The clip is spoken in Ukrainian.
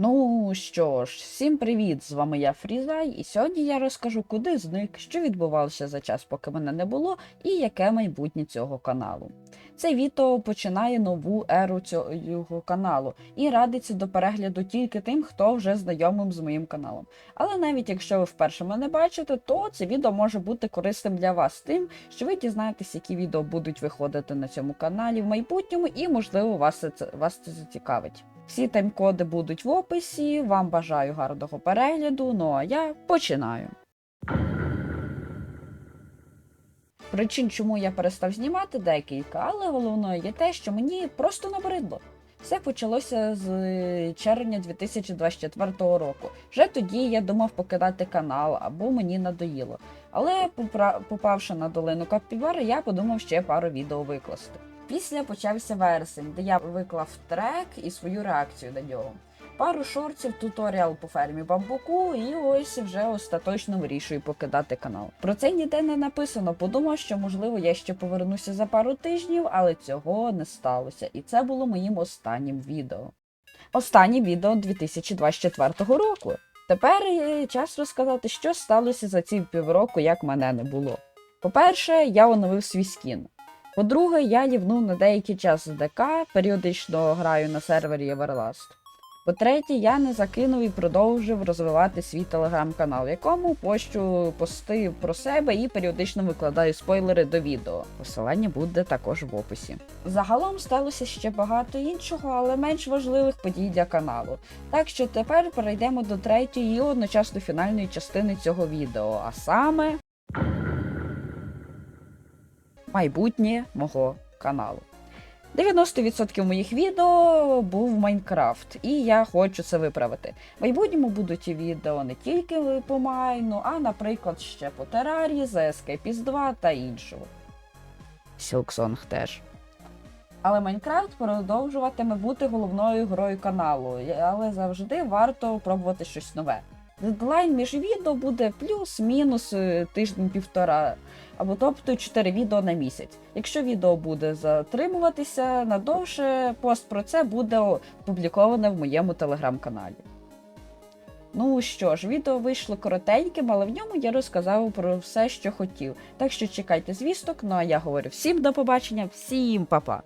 Ну що ж, всім привіт! З вами я Фрізай, і сьогодні я розкажу, куди зник, що відбувалося за час, поки мене не було, і яке майбутнє цього каналу. Це відео починає нову еру цього каналу і радиться до перегляду тільки тим, хто вже знайомим з моїм каналом. Але навіть якщо ви вперше мене бачите, то це відео може бути корисним для вас тим, що ви дізнаєтесь, які відео будуть виходити на цьому каналі в майбутньому, і можливо вас це вас це зацікавить. Всі тайм-коди будуть в описі. Вам бажаю гарного перегляду. Ну а я починаю. Причин, чому я перестав знімати декілька, але головною є те, що мені просто набридло. Все почалося з червня 2024 року. Вже тоді я думав покидати канал або мені надоїло. Але попавши на долину Капібари, я подумав ще пару відео викласти. Після почався вересень, де я виклав трек і свою реакцію на нього. Пару шортів, туторіал по фермі бамбуку, і ось вже остаточно вирішую покидати канал. Про це ніде не написано. Подумав, що можливо я ще повернуся за пару тижнів, але цього не сталося. І це було моїм останнім відео. Останнє відео 2024 року. Тепер час розказати, що сталося за ці півроку, як мене не було. По-перше, я оновив свій скін. По-друге, я лівнув на деякий час з ДК, періодично граю на сервері Everlast. По-третє, я не закинув і продовжив розвивати свій телеграм-канал, в якому пощу пости про себе і періодично викладаю спойлери до відео. Посилання буде також в описі. Загалом сталося ще багато іншого, але менш важливих подій для каналу. Так що тепер перейдемо до третьої і одночасно фінальної частини цього відео, а саме майбутнє мого каналу. 90% моїх відео був Майнкрафт, і я хочу це виправити. В майбутньому будуть і відео не тільки по майну, а, наприклад, ще по Терарії, за Escapist 2 та іншого. Silksong теж. Але Майнкрафт продовжуватиме бути головною грою каналу, але завжди варто пробувати щось нове. Дедлайн між відео буде плюс-мінус е, тиждень-півтора, або тобто 4 відео на місяць. Якщо відео буде затримуватися надовше, пост про це буде опубліковане в моєму телеграм-каналі. Ну що ж, відео вийшло коротеньким, але в ньому я розказав про все, що хотів. Так що чекайте звісток, ну а я говорю всім до побачення, всім па-па!